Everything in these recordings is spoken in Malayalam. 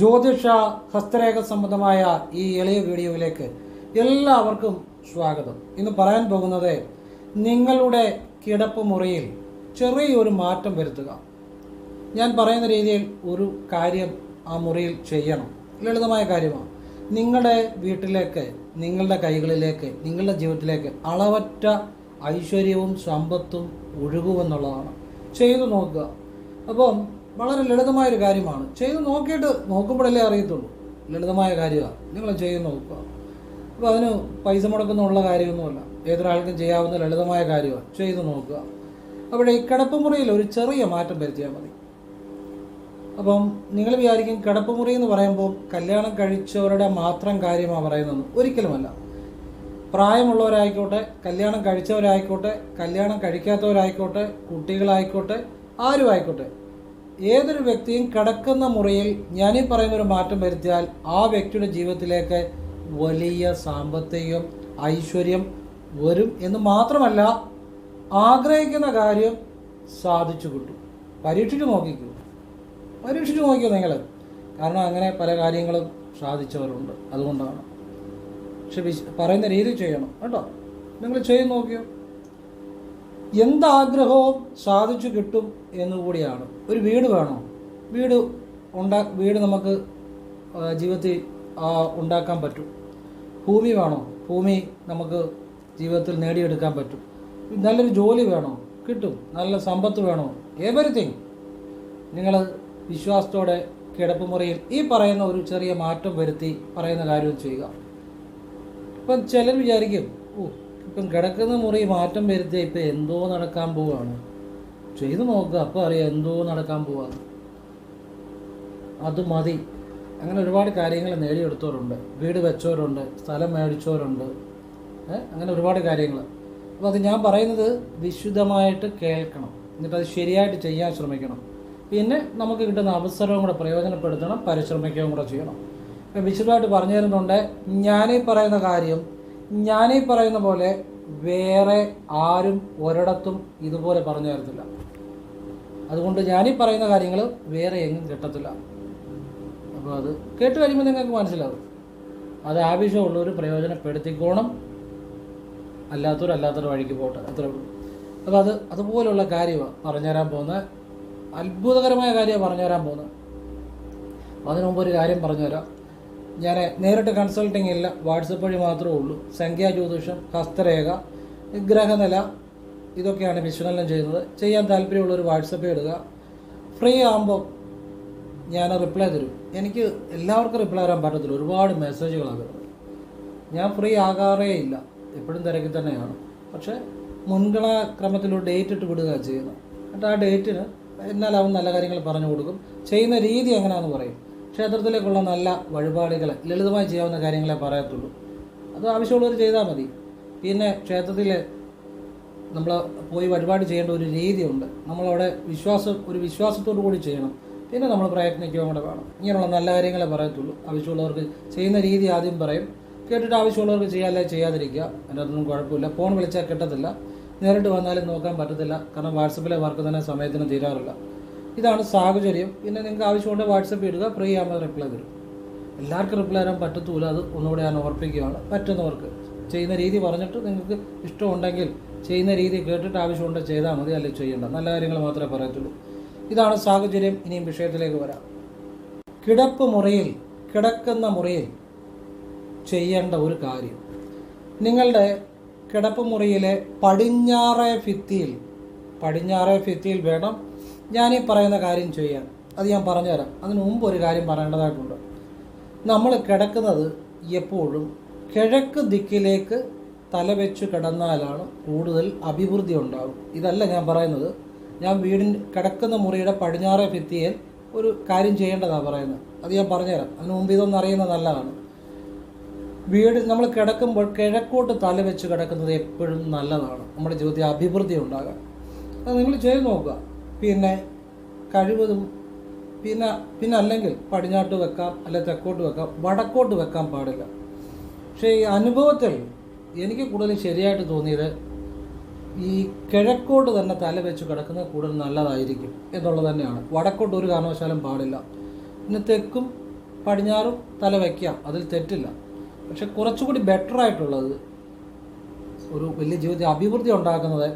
ജ്യോതിഷ ഹസ്തരേഖ സംബന്ധമായ ഈ എളിയ വീഡിയോയിലേക്ക് എല്ലാവർക്കും സ്വാഗതം. ഇന്ന് പറയാൻ പോകുന്നത് നിങ്ങളുടെ കിടപ്പ് മുറിയിൽ ചെറിയൊരു മാറ്റം വരുത്തുക. ഞാൻ പറയുന്ന രീതിയിൽ ഒരു കാര്യം ആ മുറിയിൽ ചെയ്യണം. ലളിതമായ കാര്യമാണ്. നിങ്ങളുടെ വീട്ടിലേക്ക് നിങ്ങളുടെ കൈകളിലേക്ക് നിങ്ങളുടെ ജീവിതത്തിലേക്ക് അളവറ്റ ഐശ്വര്യവും സമ്പത്തും ഒഴുകുമെന്നുള്ളതാണ്. ചെയ്തു നോക്കുക. അപ്പം വളരെ ലളിതമായൊരു കാര്യമാണ്. ചെയ്ത് നോക്കിയിട്ട് നോക്കുമ്പോഴല്ലേ അറിയത്തുള്ളൂ. ലളിതമായ കാര്യമാണ്. നിങ്ങൾ ചെയ്ത് നോക്കുക. അപ്പോൾ അതിന് പൈസ മുടക്കുന്നുള്ള കാര്യമൊന്നുമല്ല. ഏതൊരാൾക്കും ചെയ്യാവുന്ന ലളിതമായ കാര്യമാണ്. ചെയ്ത് നോക്കുക. അവിടെ ഈ കിടപ്പുമുറിയിൽ ഒരു ചെറിയ മാറ്റം വരുത്തിയാൽ മതി. അപ്പം നിങ്ങൾ വിചാരിക്കും കിടപ്പുമുറി എന്ന് പറയുമ്പോൾ കല്യാണം കഴിച്ചവരുടെ മാത്രം കാര്യമാണ് പറയുന്നത്. ഒരിക്കലുമല്ല. പ്രായമുള്ളവരായിക്കോട്ടെ കല്യാണം കഴിച്ചവരായിക്കോട്ടെ കല്യാണം കഴിക്കാത്തവരായിക്കോട്ടെ കുട്ടികളായിക്കോട്ടെ ആരും ആയിക്കോട്ടെ ഏതൊരു വ്യക്തിയും കിടക്കുന്ന മുറിയിൽ ഞാനീ പറയുന്ന ഒരു മാറ്റം വരുത്തിയാൽ ആ വ്യക്തിയുടെ ജീവിതത്തിലേക്ക് വലിയ സാമ്പത്തികം ഐശ്വര്യം വരും എന്ന് മാത്രമല്ല ആഗ്രഹിക്കുന്ന കാര്യം സാധിച്ചു കിട്ടും. പരീക്ഷിച്ച് നോക്കിക്കൂ. പരീക്ഷിച്ച് നോക്കിയോ നിങ്ങൾ കാരണം അങ്ങനെ പല കാര്യങ്ങളും സാധിച്ചവരുണ്ട്. അതുകൊണ്ടാണ്. പക്ഷെ പറയുന്ന രീതി ചെയ്യണം. കേട്ടോ. നിങ്ങൾ ചെയ്ത് നോക്കിയോ? എന്താഗ്രഹവും സാധിച്ചു കിട്ടും എന്നുകൂടിയാണ് ഒരു വീട് വേണോ? വീട് ഉണ്ടാ വീട് നമുക്ക് ജീവിതത്തിൽ ഉണ്ടാക്കാൻ പറ്റും. ഭൂമി വേണോ? ഭൂമി നമുക്ക് ജീവിതത്തിൽ നേടിയെടുക്കാൻ പറ്റും. നല്ലൊരു ജോലി വേണോ? കിട്ടും. നല്ല സമ്പത്ത് വേണോ? എവരിത്തിങ് നിങ്ങൾ വിശ്വാസത്തോടെ കിടപ്പുമുറിയിൽ ഈ പറയുന്ന ഒരു ചെറിയ മാറ്റം വരുത്തി പറയുന്ന കാര്യം ചെയ്യുക. ഇപ്പം ചിലർ വിചാരിക്കും ഓ ഇപ്പം കിടക്കുന്ന മുറി മാറ്റം വരുത്തിയ ഇപ്പം എന്തോ നടക്കാൻ പോവാണ്. ചെയ്തു നോക്കുക അപ്പോൾ അറിയാം എന്തോ നടക്കാൻ പോവാണ് അത് മതി. അങ്ങനെ ഒരുപാട് കാര്യങ്ങൾ നേടിയെടുത്തവരുണ്ട്. വീട് വെച്ചവരുണ്ട് സ്ഥലം മേടിച്ചവരുണ്ട്. അങ്ങനെ ഒരുപാട് കാര്യങ്ങൾ. അപ്പോൾ അത് ഞാൻ പറയുന്നത് വിശുദ്ധമായിട്ട് കേൾക്കണം. എന്നിട്ട് അത് ശരിയായിട്ട് ചെയ്യാൻ ശ്രമിക്കണം. പിന്നെ നമുക്ക് കിട്ടുന്ന അവസരവും കൂടെ പ്രയോജനപ്പെടുത്തണം പരിശ്രമിക്കുകയും കൂടെ ചെയ്യണം. ഇപ്പം വിശദമായിട്ട് പറഞ്ഞു തരുന്നുണ്ട് ഞാനീ പറയുന്ന കാര്യം ഞാനീ പറയുന്ന പോലെ വേറെ ആരും ഒരിടത്തും ഇതുപോലെ പറഞ്ഞു തരത്തില്ല. അതുകൊണ്ട് ഞാനീ പറയുന്ന കാര്യങ്ങൾ വേറെ എങ്ങും കിട്ടത്തില്ല. അപ്പോൾ അത് കേട്ട് കഴിയുമ്പോൾ നിങ്ങൾക്ക് മനസ്സിലാവും. അത് ആവശ്യമുള്ളവർ പ്രയോജനപ്പെടുത്തിക്കോണം. അല്ലാത്തവർ അല്ലാത്തൊരു വഴിക്ക് പോട്ടെ. അത്രേ ഉള്ളൂ. അപ്പോൾ അത് അതുപോലുള്ള കാര്യമാണ് പറഞ്ഞുതരാൻ പോകുന്നത്. അത്ഭുതകരമായ കാര്യമാണ് പറഞ്ഞുതരാൻ പോകുന്നത്. അതിനു മുമ്പ് ഒരു കാര്യം പറഞ്ഞുതരാം ഞാൻ നേരിട്ട് കൺസൾട്ടിങ് ഇല്ല വാട്സപ്പ് വഴി മാത്രമേ ഉള്ളൂ. സംഖ്യാ ജ്യോതിഷം ഹസ്തരേഖ ഗ്രഹനില ഇതൊക്കെയാണ് വിശകലനം ചെയ്യുന്നത്. ചെയ്യാൻ താല്പര്യമുള്ളൊരു വാട്സപ്പ് ഇടുക. ഫ്രീ ആകുമ്പോൾ ഞാൻ റിപ്ലൈ തരും. എനിക്ക് എല്ലാവർക്കും റിപ്ലൈ തരാൻ പറ്റത്തില്ല. ഒരുപാട് മെസ്സേജുകളാണ് ഞാൻ ഫ്രീ ആകാറേ ഇല്ല. എപ്പോഴും തിരക്കിൽ തന്നെയാണ്. പക്ഷേ മുൻഗണനാ ക്രമത്തിലൊരു ഡേറ്റ് ഇട്ട് വിടുക ചെയ്യുന്നത്. എന്നിട്ട് ആ ഡേറ്റിന് എന്നാലാവും നല്ല കാര്യങ്ങൾ പറഞ്ഞു കൊടുക്കും. ചെയ്യുന്ന രീതി എങ്ങനെയാണെന്ന് പറയും. ക്ഷേത്രത്തിലേക്കുള്ള നല്ല വഴിപാടുകൾ ലളിതമായി ചെയ്യാവുന്ന കാര്യങ്ങളെ പറയത്തുള്ളൂ. അത് ആവശ്യമുള്ളവർ ചെയ്താൽ മതി. പിന്നെ ക്ഷേത്രത്തിൽ നമ്മൾ പോയി വഴിപാട് ചെയ്യേണ്ട ഒരു രീതിയുണ്ട്. നമ്മളവിടെ വിശ്വാസം ഒരു വിശ്വാസത്തോടു കൂടി ചെയ്യണം. പിന്നെ നമ്മൾ പ്രയത്നിക്കുകയും കൂടെ വേണം. ഇങ്ങനെയുള്ള നല്ല കാര്യങ്ങളെ പറയത്തുള്ളൂ. ആവശ്യമുള്ളവർക്ക് ചെയ്യുന്ന രീതി ആദ്യം പറയും. കേട്ടിട്ട് ആവശ്യമുള്ളവർക്ക് ചെയ്യാല്ലേ ചെയ്യാതിരിക്കുക. അതിന്റെ അതൊന്നും കുഴപ്പമില്ല. ഫോൺ വിളിച്ചാൽ കിട്ടത്തില്ല. നേരിട്ട് വന്നാലും നോക്കാൻ പറ്റത്തില്ല. കാരണം വാട്സപ്പിലെ വർക്ക് തന്നെ സമയത്തിന് തീരാറില്ല. ഇതാണ് സാഹചര്യം. പിന്നെ നിങ്ങൾക്ക് ആവശ്യമുണ്ടെങ്കിൽ വാട്സപ്പ് ഇടുക ഫ്രീ ആകുമ്പോൾ റിപ്ലൈ തരും. എല്ലാവർക്കും റിപ്ലൈ തരാൻ പറ്റത്തൂല. അത് ഒന്നുകൂടെ ഞാൻ ഓർപ്പിക്കുകയാണ്. പറ്റുന്നവർക്ക് ചെയ്യുന്ന രീതി പറഞ്ഞിട്ട് നിങ്ങൾക്ക് ഇഷ്ടമുണ്ടെങ്കിൽ ചെയ്യുന്ന രീതി കേട്ടിട്ട് ആവശ്യമുണ്ടെങ്കിൽ ചെയ്താൽ മതി. അല്ലെങ്കിൽ ചെയ്യേണ്ട. നല്ല കാര്യങ്ങൾ മാത്രമേ പറയത്തുള്ളൂ. ഇതാണ് സാഹചര്യം. ഇനിയും വിഷയത്തിലേക്ക് വരാം. കിടപ്പ് മുറിയിൽ കിടക്കുന്ന മുറിയിൽ ചെയ്യേണ്ട ഒരു കാര്യം. നിങ്ങളുടെ കിടപ്പ് മുറിയിലെ പടിഞ്ഞാറേ ഭിത്തിയിൽ പടിഞ്ഞാറേ ഭിത്തിയിൽ വേണം ഞാൻ ഈ പറയുന്ന കാര്യം ചെയ്യാം. അത് ഞാൻ പറഞ്ഞുതരാം. അതിനു മുമ്പ് ഒരു കാര്യം പറയേണ്ടതായിട്ടുണ്ട്. നമ്മൾ കിടക്കുന്നത് എപ്പോഴും കിഴക്ക് ദിക്കിലേക്ക് തലവെച്ച് കിടന്നാലാണ് കൂടുതൽ അഭിവൃദ്ധി ഉണ്ടാകും ഇതല്ല ഞാൻ പറയുന്നത്. ഞാൻ വീടിൻ കിടക്കുന്ന മുറിയുടെ പടിഞ്ഞാറേ ഭിത്തിയിൽ ഒരു കാര്യം ചെയ്യേണ്ടതാണ് പറയുന്നത്. അത് ഞാൻ പറഞ്ഞുതരാം. അതിന് മുമ്പ് ഇതൊന്നും അറിയുന്നത് നല്ലതാണ്. വീട് നമ്മൾ കിടക്കുമ്പോൾ കിഴക്കോട്ട് തല വെച്ച് കിടക്കുന്നത് എപ്പോഴും നല്ലതാണ്. നമ്മുടെ ജീവിതത്തിൽ അഭിവൃദ്ധി ഉണ്ടാകാൻ. അത് നിങ്ങൾ ചെയ്ത് നോക്കുക. പിന്നെ കഴിവതും പിന്നെ പിന്നെ അല്ലെങ്കിൽ പടിഞ്ഞാട്ട് വെക്കാം അല്ലെ തെക്കോട്ട് വെക്കാം വടക്കോട്ട് വെക്കാൻ പാടില്ല. പക്ഷേ ഈ അനുഭവത്തിൽ എനിക്ക് കൂടുതൽ ശരിയായിട്ട് തോന്നിയത് ഈ കിഴക്കോട്ട് തന്നെ തല വെച്ച് കിടക്കുന്നത് കൂടുതൽ നല്ലതായിരിക്കും എന്നുള്ളത് തന്നെയാണ്. വടക്കോട്ട് ഒരു കാരണവശാലും പാടില്ല. പിന്നെ തെക്കും പടിഞ്ഞാറും തല വയ്ക്കാം അതിൽ തെറ്റില്ല. പക്ഷെ കുറച്ചുകൂടി ബെറ്റർ ആയിട്ടുള്ളത് ഒരു വലിയ ജീവിതത്തിൽ അഭിവൃദ്ധി ഉണ്ടാക്കുന്നത്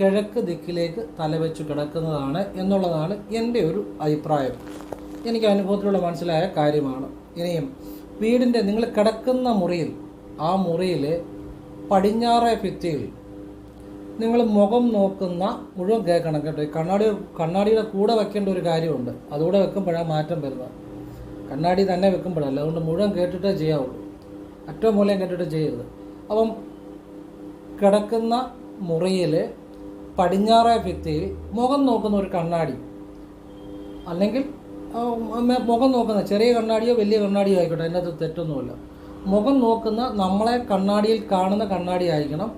കിഴക്ക് ദിക്കിലേക്ക് തലവെച്ച് കിടക്കുന്നതാണ് എന്നുള്ളതാണ് എന്റെ ഒരു അഭിപ്രായം. എനിക്ക് അനുഭവത്തിലൂടെ മനസ്സിലായ കാര്യമാണ്. ഇനിയും വീടിന്റെ നിങ്ങൾ കിടക്കുന്ന മുറിയിൽ ആ മുറിയിൽ പടിഞ്ഞാറെ ഭിത്തിയിൽ നിങ്ങൾ മുഖം നോക്കുന്ന മുഴുവൻ കേൾക്കണം കേട്ടോ. കണ്ണാടി കണ്ണാടിയുടെ കൂടെ വെക്കേണ്ട ഒരു കാര്യമുണ്ട്. അതുകൂടെ വെക്കുമ്പോഴാണ് മാറ്റം വരുന്നത്. കണ്ണാടി തന്നെ വെക്കുമ്പോഴല്ല അതുകൊണ്ട് മുഴുവൻ കേട്ടിട്ടേ ചെയ്യാവുള്ളൂ. അറ്റവും മൂലം കേട്ടിട്ട് ചെയ്യരുത്. അപ്പം കിടക്കുന്ന മുറിയിൽ പടിഞ്ഞാറേ ഭിത്തിയിൽ മുഖം നോക്കുന്ന ഒരു കണ്ണാടി. അല്ലെങ്കിൽ മുഖം നോക്കുന്ന ചെറിയ കണ്ണാടിയോ വലിയ കണ്ണാടിയോ ആയിക്കോട്ടെ അതിന്റെ അകത്ത് തെറ്റൊന്നുമില്ല. മുഖം നോക്കുന്ന നമ്മളെ കണ്ണാടിയിൽ കാണുന്ന കണ്ണാടി ആയിരിക്കണം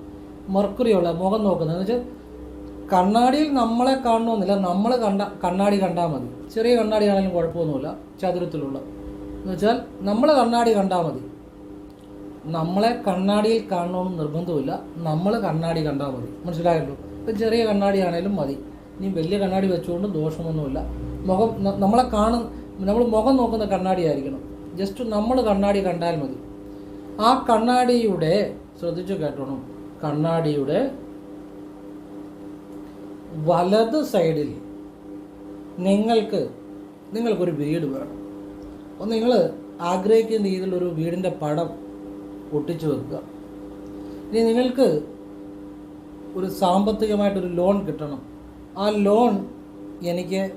മെർക്കുറിയുള്ള മുഖം നോക്കുന്നത്. എന്ന് വെച്ചാൽ കണ്ണാടിയിൽ നമ്മളെ കാണണമെന്നില്ല നമ്മൾ കണ്ട കണ്ണാടി കണ്ടാൽ മതി. ചെറിയ കണ്ണാടി ആണെങ്കിലും കുഴപ്പമൊന്നുമില്ല ചതുരത്തിലുള്ള. എന്ന് വെച്ചാൽ നമ്മൾ കണ്ണാടി കണ്ടാൽ മതി. നമ്മളെ കണ്ണാടിയിൽ കാണണമെന്ന് നിർബന്ധമില്ല നമ്മൾ കണ്ണാടി കണ്ടാൽ മതി. മനസ്സിലായല്ലോ? ഇപ്പം ചെറിയ കണ്ണാടി ആണെങ്കിലും മതി. ഇനി വലിയ കണ്ണാടി വെച്ചുകൊണ്ട് ദോഷമൊന്നുമില്ല. മുഖം നമ്മളെ കാണും നമ്മൾ മുഖം നോക്കുന്ന കണ്ണാടി ആയിരിക്കണം. ജസ്റ്റ് നമ്മൾ കണ്ണാടി കണ്ടാൽ മതി. ആ കണ്ണാടിയുടെ ശ്രദ്ധിച്ചു കേട്ടോണം. കണ്ണാടിയുടെ വലത് സൈഡിൽ നിങ്ങൾക്ക് നിങ്ങൾക്കൊരു വീട് വേണം. അപ്പോൾ നിങ്ങൾ ആഗ്രഹിക്കുന്ന രീതിയിലൊരു വീടിന്റെ പടം ഒട്ടിച്ചു വെക്കുക. ഇനി നിങ്ങൾക്ക് ഒരു സാമ്പത്തികമായിട്ടൊരു ലോൺ കിട്ടണം. ആ ലോൺ എനിക്ക്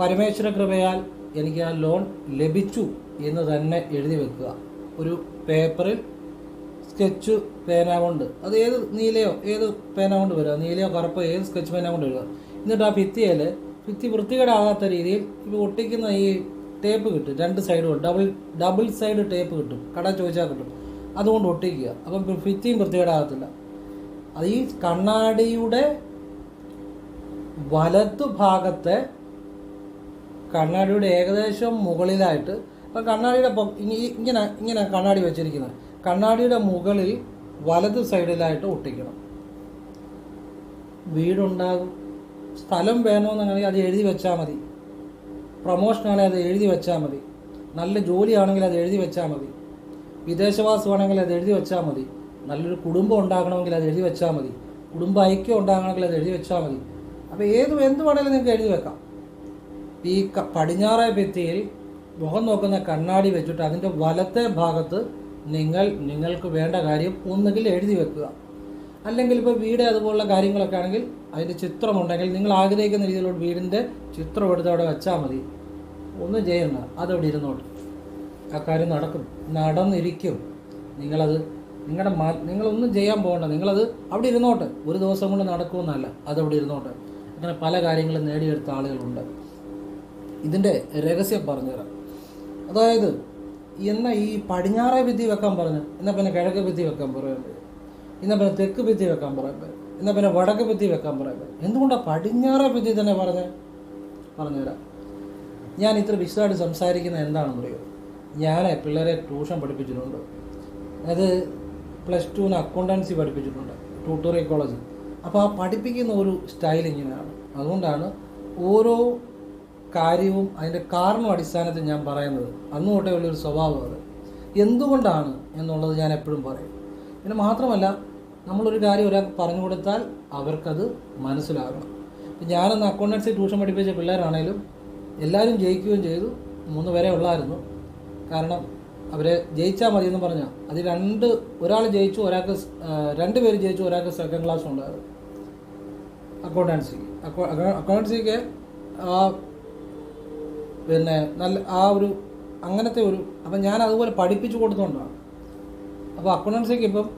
പരമേശ്വര കൃപയാൽ എനിക്ക് ആ ലോൺ ലഭിച്ചു എന്ന് തന്നെ എഴുതി വെക്കുക. ഒരു പേപ്പറിൽ സ്കെച്ച് പേന കൊണ്ട് അത് ഏത് നീലയോ ഏത് പേന കൊണ്ട് വരിക? നീലയോ കറുപ്പോ ഏത് സ്കെച്ച് പേന കൊണ്ട് വരിക? എന്നിട്ട് ആ ഭിത്തിയിൽ ഭിത്തി വൃത്തികേടാകാത്ത രീതിയിൽ ഇപ്പോൾ ഒട്ടിക്കുന്ന ഈ ടേപ്പ് കിട്ടും. രണ്ട് സൈഡും ഡബിൾ ഡബിൾ സൈഡ് ടേപ്പ് കിട്ടും. കട ചോദിച്ചാൽ കിട്ടും. അതുകൊണ്ട് ഒട്ടിക്കുക. അപ്പം ഭിത്തിയും വൃത്തികേടാകത്തില്ല. അത് ഈ കണ്ണാടിയുടെ വലത്തു ഭാഗത്തെ കണ്ണാടിയുടെ ഏകദേശം മുകളിലായിട്ട് അപ്പം കണ്ണാടിയുടെ ഇങ്ങനെ ഇങ്ങനെ കണ്ണാടി വെച്ചിരിക്കുന്നത്. കണ്ണാടിയുടെ മുകളിൽ വലത് സൈഡിലായിട്ട് ഒട്ടിക്കണം. വീടുണ്ടാകും. സ്ഥലം വേണമെന്നുണ്ടെങ്കിൽ അത് എഴുതി വെച്ചാൽ മതി. പ്രൊമോഷനാണെങ്കിൽ അത് എഴുതി വെച്ചാൽ മതി. നല്ല ജോലിയാണെങ്കിൽ അത് എഴുതി വെച്ചാൽ മതി. വിദേശവാസമാണെങ്കിൽ അത് എഴുതി വെച്ചാൽ മതി. നല്ലൊരു കുടുംബം ഉണ്ടാകണമെങ്കിൽ അത് എഴുതി വെച്ചാൽ മതി. കുടുംബ ഐക്യം ഉണ്ടാകണമെങ്കിൽ അത് എഴുതി വെച്ചാൽ മതി. അപ്പോൾ ഏത് എന്ത് വേണമെങ്കിലും നിങ്ങൾക്ക് എഴുതി വെക്കാം. ഈ പടിഞ്ഞാറേ ഭിത്തിയിൽ മുഖം നോക്കുന്ന കണ്ണാടി വെച്ചിട്ട് അതിന്റെ വലത്തെ ഭാഗത്ത് നിങ്ങൾ നിങ്ങൾക്ക് വേണ്ട കാര്യം ഒന്നുകിൽ എഴുതി വെക്കുക. അല്ലെങ്കിൽ ഇപ്പോൾ വീട് അതുപോലുള്ള കാര്യങ്ങളൊക്കെ ആണെങ്കിൽ അതിന്റെ ചിത്രമുണ്ടെങ്കിൽ നിങ്ങൾ ആഗ്രഹിക്കുന്ന രീതിയിലുള്ള വീടിന്റെ ചിത്രം എടുത്ത് അവിടെ വെച്ചാൽ മതി. ഒന്നും ചെയ്യണ്ട. അതവിടെ ഇരുന്നോട്ട് ആ കാര്യം നടക്കും. നടന്നിരിക്കും. നിങ്ങളത് നിങ്ങളുടെ മാ നിങ്ങളൊന്നും ചെയ്യാൻ പോകണ്ട. നിങ്ങളത് അവിടെ ഇരുന്നോട്ടെ. ഒരു ദിവസം കൊണ്ട് നടക്കുമെന്നല്ല. അതവിടെ ഇരുന്നോട്ടെ. അങ്ങനെ പല കാര്യങ്ങളും നേടിയെടുത്ത ആളുകളുണ്ട്. ഇതിന്റെ രഹസ്യം പറഞ്ഞുതരാം. അതായത് എന്ന ഈ പടിഞ്ഞാറേ ഭിത്തി വെക്കാൻ പറഞ്ഞു എന്നാൽ പിന്നെ കിഴക്ക് ഭിത്തി വെക്കാൻ പറയുന്നത് എന്നാൽ പിന്നെ തെക്ക് ഭിത്തി വെക്കാൻ പറയുന്നത് എന്നാൽ പിന്നെ വടക്ക് ഭിത്തി വെക്കാൻ പറയുന്നത് എന്തുകൊണ്ടാണ് പടിഞ്ഞാറേ ഭിത്തി തന്നെ പറഞ്ഞ്? പറഞ്ഞുതരാം. ഞാൻ ഇത്ര വിശദമായിട്ട് സംസാരിക്കുന്നത് എന്താണെന്ന് പറയുമോ ഞാൻ പിള്ളേരെ ട്യൂഷൻ പഠിപ്പിച്ചിട്ടുണ്ട്. അത് പ്ലസ് ടുവിന് അക്കൗണ്ടൻസി പഠിപ്പിച്ചിട്ടുണ്ട് ട്യൂട്ടോറിയൽ കോളേജ് അപ്പോൾ ആ പഠിപ്പിക്കുന്ന ഒരു സ്റ്റൈൽ ഇങ്ങനെയാണ്. അതുകൊണ്ടാണ് ഓരോ കാര്യവും അതിന്റെ കാരണം അടിസ്ഥാനത്തിൽ ഞാൻ പറയുന്നത്. അന്ന് തൊട്ടേ ഉള്ളൊരു സ്വഭാവം അത്. എന്തുകൊണ്ടാണ് എന്നുള്ളത് ഞാൻ എപ്പോഴും പറയും. പിന്നെ മാത്രമല്ല നമ്മളൊരു കാര്യം ഒരാൾക്ക് പറഞ്ഞു കൊടുത്താൽ അവർക്കത് മനസ്സിലാകണം. ഇപ്പം ഞാനന്ന് അക്കൗണ്ടൻസി ട്യൂഷൻ പഠിപ്പിച്ച പിള്ളേരാണേലും എല്ലാവരും ജയിക്കുകയും ചെയ്തു. മൂന്ന് പേരെ ഉള്ളായിരുന്നു. കാരണം അവരെ ജയിച്ചാൽ മതി എന്ന് പറഞ്ഞാൽ അത് രണ്ട് ഒരാൾ ജയിച്ചു ഒരാൾക്ക് രണ്ട് പേര് ജയിച്ചു ഒരാൾക്ക് സെക്കൻഡ് ക്ലാസ് ഉണ്ടായിരുന്നു അക്കൗണ്ടൻസിക്ക്. അക്കൗ അക്കൗ- അക്കൗണ്ടൻസിക്ക് ആ പിന്നെ നല്ല ആ ഒരു അങ്ങനത്തെ ഒരു അപ്പം ഞാൻ അതുപോലെ പഠിപ്പിച്ചു കൊടുത്തുകൊണ്ടാണ് അപ്പോൾ അക്കൗണ്ടൻസിക്ക് ഇപ്പം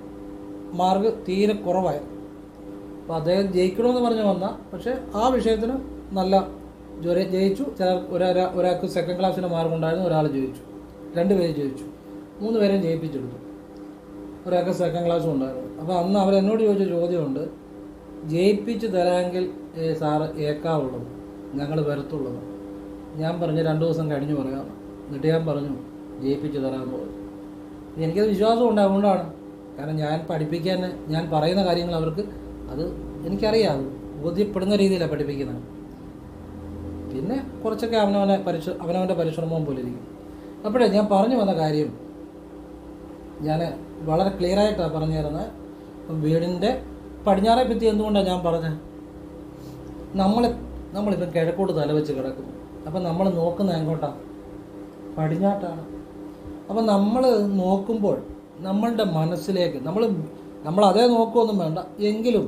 മാർക്ക് തീരെ കുറവായി. അപ്പോൾ അദ്ദേഹം ജയിക്കണമെന്ന് പറഞ്ഞ് വന്ന പക്ഷേ ആ വിഷയത്തിന് നല്ല ജോലി ജയിച്ചു. ചില ഒരാൾ ഒരാൾക്ക് സെക്കൻഡ് ക്ലാസ്സിന് മാർക്ക് ഉണ്ടായിരുന്നു ഒരാൾ ജയിച്ചു. രണ്ട് പേര് ജയിച്ചു മൂന്ന് പേരെയും ജയിപ്പിച്ചെടുത്തു ഒരാൾക്ക് സെക്കൻഡ് ക്ലാസ്സും ഉണ്ടായിരുന്നു. അപ്പോൾ അന്ന് അവർ എന്നോട് ചോദിച്ച ചോദ്യമുണ്ട് ജയിപ്പിച്ച് തരാമെങ്കിൽ സാറ് ഏക്കാവുള്ളത് ഞങ്ങൾ വരത്തുള്ളത്. ഞാൻ പറഞ്ഞ് രണ്ട് ദിവസം കഴിഞ്ഞ് പറയാം. എന്നിട്ട് ഞാൻ പറഞ്ഞു ജയിപ്പിച്ച് തരാമെന്ന് പറഞ്ഞു. എനിക്കത് വിശ്വാസം ഉണ്ട് അതുകൊണ്ടാണ്. കാരണം ഞാൻ പഠിപ്പിക്കാൻ ഞാൻ പറയുന്ന കാര്യങ്ങൾ അവർക്ക് അത് എനിക്കറിയാം. ബോധ്യപ്പെടുന്ന രീതിയിലാണ് പഠിപ്പിക്കുന്നത്. പിന്നെ കുറച്ചൊക്കെ അവനവനെ പരിശ്ര അവനവന്റെ പരിശ്രമവും പോലെ ഇരിക്കും. അപ്പോഴേ ഞാൻ പറഞ്ഞു വന്ന കാര്യം ഞാൻ വളരെ ക്ലിയർ ആയിട്ടാണ് പറഞ്ഞു തരുന്നത് വീടിന്റെ പടിഞ്ഞാറെ പറ്റി എന്തുകൊണ്ടാണ് ഞാൻ പറഞ്ഞത് നമ്മൾ നമ്മളിപ്പം കിഴക്കോട്ട് തലവെച്ച് കിടക്കും അപ്പം നമ്മൾ നോക്കുന്ന എങ്ങോട്ടാണ് പടിഞ്ഞാട്ടാണ്. അപ്പം നമ്മൾ നോക്കുമ്പോൾ നമ്മളുടെ മനസ്സിലേക്ക് നമ്മൾ നമ്മൾ അതേ നോക്കുമൊന്നും വേണ്ട. എങ്കിലും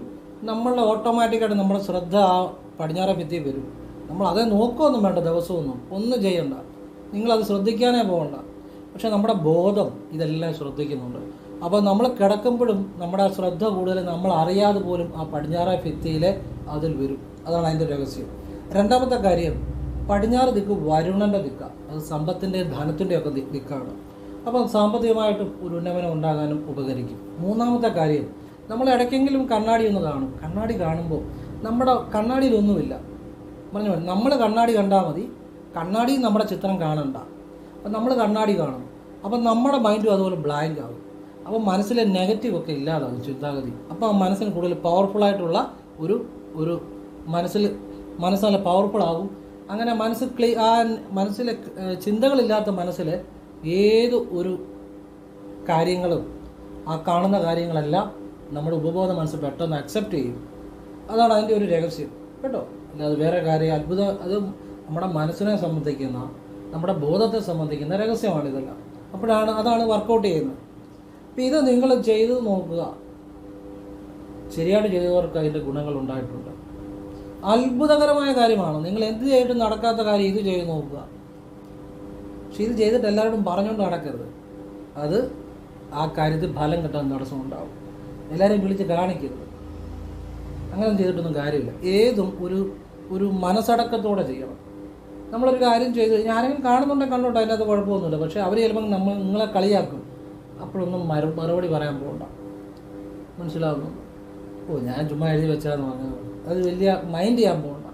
നമ്മളുടെ ഓട്ടോമാറ്റിക്കായിട്ട് നമ്മുടെ ശ്രദ്ധ ആ പടിഞ്ഞാറെ ഭിത്തി വരും. നമ്മൾ അതേ നോക്കുകയൊന്നും വേണ്ട ദിവസമൊന്നും. ഒന്നും ചെയ്യണ്ട. നിങ്ങളത് ശ്രദ്ധിക്കാനേ പോകണ്ട. പക്ഷെ നമ്മുടെ ബോധം ഇതെല്ലാം ശ്രദ്ധിക്കുന്നുണ്ട്. അപ്പോൾ നമ്മൾ കിടക്കുമ്പോഴും നമ്മുടെ ആ ശ്രദ്ധ കൂടുതൽ നമ്മൾ അറിയാതെ പോലും ആ പടിഞ്ഞാറ ഭിത്തിയിലെ അതിൽ വരും. അതാണ് അതിന്റെ രഹസ്യം. രണ്ടാമത്തെ കാര്യം പടിഞ്ഞാറ് ദിക്ക് വരുണന്റെ ദിക്കാണ് അത് സമ്പത്തിന്റെ ധനത്തിന്റെ ഒക്കെ ദിക്കാണ്. അപ്പം സാമ്പത്തികമായിട്ടും ഒരു ഉന്നമനം ഉണ്ടാകാനും ഉപകരിക്കും. മൂന്നാമത്തെ കാര്യം നമ്മൾ ഇടയ്ക്കെങ്കിലും കണ്ണാടി ഒന്ന് കാണും. കണ്ണാടി കാണുമ്പോൾ നമ്മുടെ കണ്ണാടിയിലൊന്നുമില്ല. പറഞ്ഞു നമ്മൾ കണ്ണാടി കണ്ടാൽ മതി. കണ്ണാടി നമ്മുടെ ചിത്രം കാണണ്ട. അപ്പം നമ്മൾ കണ്ണാടി കാണും. അപ്പം നമ്മുടെ മൈൻഡും അതുപോലെ ബ്ലാങ്ക് ആകും അപ്പം മനസ്സിലെ നെഗറ്റീവ് ഒക്കെ ഇല്ലാതാകും ചിന്താഗതി. അപ്പോൾ മനസ്സിന് കൂടുതൽ പവർഫുള്ളായിട്ടുള്ള ഒരു ഒരു മനസ്സിൽ മനസ്സ് നല്ല പവർഫുൾ ആകും. അങ്ങനെ മനസ്സ് ക്ലീ ആ മനസ്സിലെ ചിന്തകളില്ലാത്ത മനസ്സിൽ ഏത് ഒരു കാര്യങ്ങളും ആ കാണുന്ന കാര്യങ്ങളെല്ലാം നമ്മുടെ ഉപബോധ മനസ്സ് പെട്ടെന്ന് അക്സെപ്റ്റ് ചെയ്യും. അതാണ് അതിന്റെ ഒരു രഹസ്യം. കേട്ടോ? അല്ലാതെ വേറെ കാര്യം അത്ഭുത അത് നമ്മുടെ മനസ്സിനെ സംബന്ധിക്കുന്ന നമ്മുടെ ബോധത്തെ സംബന്ധിക്കുന്ന രഹസ്യമാണ് ഇതെല്ലാം. അപ്പോഴാണ് അതാണ് വർക്കൗട്ട് ചെയ്യുന്നത്. അപ്പം ഇത് നിങ്ങൾ ചെയ്ത് നോക്കുക. ശരിയായിട്ട് ചെയ്തവർക്ക് അതിന്റെ ഗുണങ്ങൾ ഉണ്ടായിട്ടുണ്ട്. അത്ഭുതകരമായ കാര്യമാണ്. നിങ്ങൾ എന്ത് ചെയ്തിട്ടും നടക്കാത്ത കാര്യം ഇത് ചെയ്ത് നോക്കുക. പക്ഷെ ഇത് ചെയ്തിട്ട് എല്ലാവരോടും പറഞ്ഞുകൊണ്ട് നടക്കരുത്. അത് ആ കാര്യത്തിൽ ഫലം കിട്ടാൻ തടസ്സം ഉണ്ടാവും. എല്ലാവരെയും വിളിച്ച് കാണിക്കരുത്. അങ്ങനെ ചെയ്തിട്ടൊന്നും കാര്യമില്ല. ഏതും ഒരു ഒരു മനസ്സടക്കത്തോടെ ചെയ്യണം. നമ്മളൊരു കാര്യം ചെയ്ത് കഴിഞ്ഞാൽ ആരെങ്കിലും കാണുന്നുണ്ടെങ്കിൽ കണ്ടോട്ടെ അതിനകത്ത് കുഴപ്പമൊന്നുമില്ല. പക്ഷേ അവർ ചിലപ്പോൾ നമ്മൾ നിങ്ങളെ കളിയാക്കും. അപ്പോഴൊന്നും മറു മറുപടി പറയാൻ പോകണ്ട മനസ്സിലാവുന്നു? ഓ ഞാൻ ചുമ്മാ എഴുതി വെച്ചാന്ന് പറഞ്ഞത്. അത് വലിയ മൈൻഡ് ചെയ്യാൻ പോകണ്ട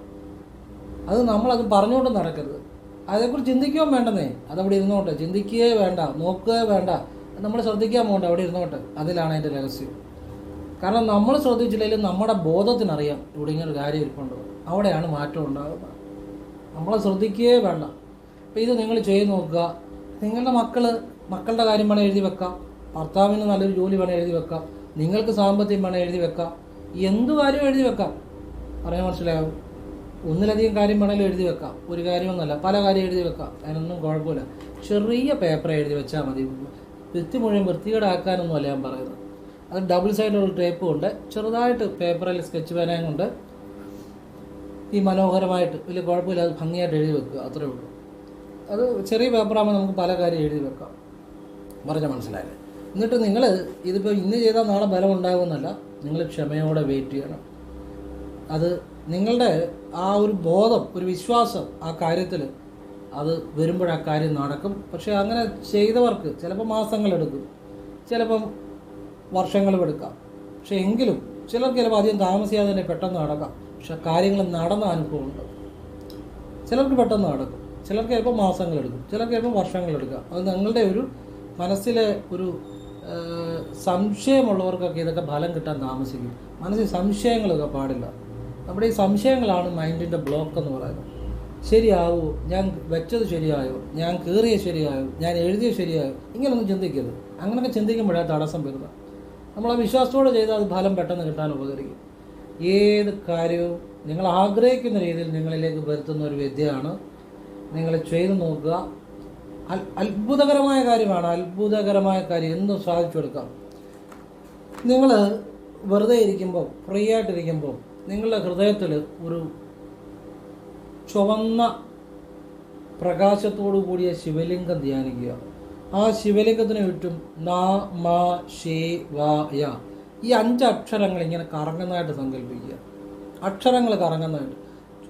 അത് നമ്മളത് പറഞ്ഞുകൊണ്ട് നടക്കരുത്. അതേക്കുറിച്ച് ചിന്തിക്കുകയും വേണ്ടെന്നേ. അതവിടെ ഇരുന്നോട്ടെ. ചിന്തിക്കുകയേ വേണ്ട. നോക്കുകയേ വേണ്ട. നമ്മൾ ശ്രദ്ധിക്കാൻ പോകണ്ട. അവിടെ ഇരുന്നോട്ടെ. അതിലാണ് അതിന്റെ രഹസ്യം. കാരണം നമ്മൾ ശ്രദ്ധിച്ചില്ലെങ്കിലും നമ്മുടെ ബോധത്തിനറിയാം. ഇവിടെ ഇങ്ങനെ ഒരു കാര്യം ഇരിപ്പുണ്ടോ. അവിടെയാണ് മാറ്റം ഉണ്ടാകുന്നത്. നമ്മളെ ശ്രദ്ധിക്കുകയേ വേണ്ട. അപ്പോൾ ഇത് നിങ്ങൾ ചെയ്തു നോക്കുക. നിങ്ങളുടെ മക്കൾ മക്കളുടെ കാര്യം വേണേൽ എഴുതി വെക്കാം. ഭർത്താവിന് നല്ലൊരു ജോലി വേണേൽ എഴുതി വെക്കാം. നിങ്ങൾക്ക് സാമ്പത്തികം വേണേൽ എഴുതി വെക്കാം. എന്ത് കാര്യം എഴുതി വെക്കാം. പറയാൻ മനസ്സിലാവും ഒന്നിലധികം കാര്യം വേണമെങ്കിലും എഴുതി വെക്കാം. ഒരു കാര്യമൊന്നുമല്ല പല കാര്യം എഴുതി വെക്കാം. അതിനൊന്നും കുഴപ്പമില്ല. ചെറിയ പേപ്പർ എഴുതി വെച്ചാൽ മതി. വൃത്തി മുഴുവൻ വൃത്തികേടാക്കാനൊന്നുമല്ല ഞാൻ പറയുന്നത്. അത് ഡബിൾ സൈഡുള്ള ടേപ്പ് കൊണ്ട് ചെറുതായിട്ട് പേപ്പറിൽ സ്കെച്ച് പേനയും കൊണ്ട് ഈ മനോഹരമായിട്ട് വലിയ കുഴപ്പമില്ല അത് ഭംഗിയായിട്ട് എഴുതി വെക്കുക അത്രേ ഉള്ളൂ. അത് ചെറിയ പേപ്പറാകുമ്പോൾ നമുക്ക് പല കാര്യം എഴുതി വെക്കാം. പറഞ്ഞ മനസ്സിലായില്ലേ? എന്നിട്ട് നിങ്ങൾ ഇതിപ്പോൾ ഇന്ന് ചെയ്താൽ നാളെ ബലം ഉണ്ടാകുമെന്നല്ല നിങ്ങൾ ക്ഷമയോടെ വെയിറ്റ് ചെയ്യണം. അത് നിങ്ങളുടെ ആ ഒരു ബോധം ഒരു വിശ്വാസം ആ കാര്യത്തിൽ അത് വരുമ്പോൾ ആ കാര്യം നടക്കും. പക്ഷേ അങ്ങനെ ചെയ്തവർക്ക് ചിലപ്പോൾ മാസങ്ങളെടുക്കും ചിലപ്പം വർഷങ്ങളും എടുക്കാം. പക്ഷേ എങ്കിലും ചിലർക്ക് ചിലപ്പോൾ അധികം താമസിയാതെ തന്നെ പെട്ടെന്ന് നടക്കാം. പക്ഷെ കാര്യങ്ങൾ നടന്ന അനുഭവമുണ്ട്. ചിലർക്ക് പെട്ടെന്ന് നടക്കും. ചിലർക്ക് ചിലപ്പോൾ മാസങ്ങളെടുക്കും ചിലർക്ക് ചിലപ്പോൾ വർഷങ്ങളെടുക്കാം അത് നിങ്ങളുടെ ഒരു മനസ്സിലെ ഒരു സംശയമുള്ളവർക്കൊക്കെ ഇതൊക്കെ ഫലം കിട്ടാൻ താമസിക്കും. മനസ്സിൽ സംശയങ്ങളൊക്കെ പാടില്ല. നമ്മുടെ ഈ സംശയങ്ങളാണ് മൈൻഡിന്റെ ബ്ലോക്ക് എന്ന് പറയുന്നത്. ശരിയാവോ ഞാൻ വെച്ചത് ശരിയായോ ഞാൻ കീറിയ ശരിയായോ ഞാൻ എഴുതിയ ശരിയായോ ഇങ്ങനൊന്നും ചിന്തിക്കരുത്. അങ്ങനെയൊക്കെ ചിന്തിക്കുമ്പോഴാണ് തടസ്സം വരുന്നത്. നമ്മൾ ആ വിശ്വാസത്തോടെ ചെയ്താൽ അത് ഫലം പെട്ടെന്ന് കിട്ടാൻ ഉപകരിക്കും. ഏത് കാര്യവും നിങ്ങൾ ആഗ്രഹിക്കുന്ന രീതിയിൽ നിങ്ങളിലേക്ക് വരുത്തുന്ന ഒരു വിദ്യയാണ്. നിങ്ങൾ ചെയ്തു നോക്കുക. അത്ഭുതകരമായ കാര്യമാണ്. അത്ഭുതകരമായ കാര്യം എന്നും സാധിച്ചെടുക്കാം നിങ്ങൾ വെറുതെ ഇരിക്കുമ്പോൾ ഫ്രീ ആയിട്ടിരിക്കുമ്പോൾ നിങ്ങളുടെ ഹൃദയത്തിൽ ഒരു ചുവന്ന പ്രകാശത്തോടു കൂടിയ ശിവലിംഗം ധ്യാനിക്കുക. ആ ശിവലിംഗത്തിന് ചുറ്റും നാ മാ ഷേ വാ ഈ അഞ്ച് അക്ഷരങ്ങൾ ഇങ്ങനെ കറങ്ങുന്നതായിട്ട് സങ്കല്പിക്കുക. അക്ഷരങ്ങൾ കറങ്ങുന്നതായിട്ട്.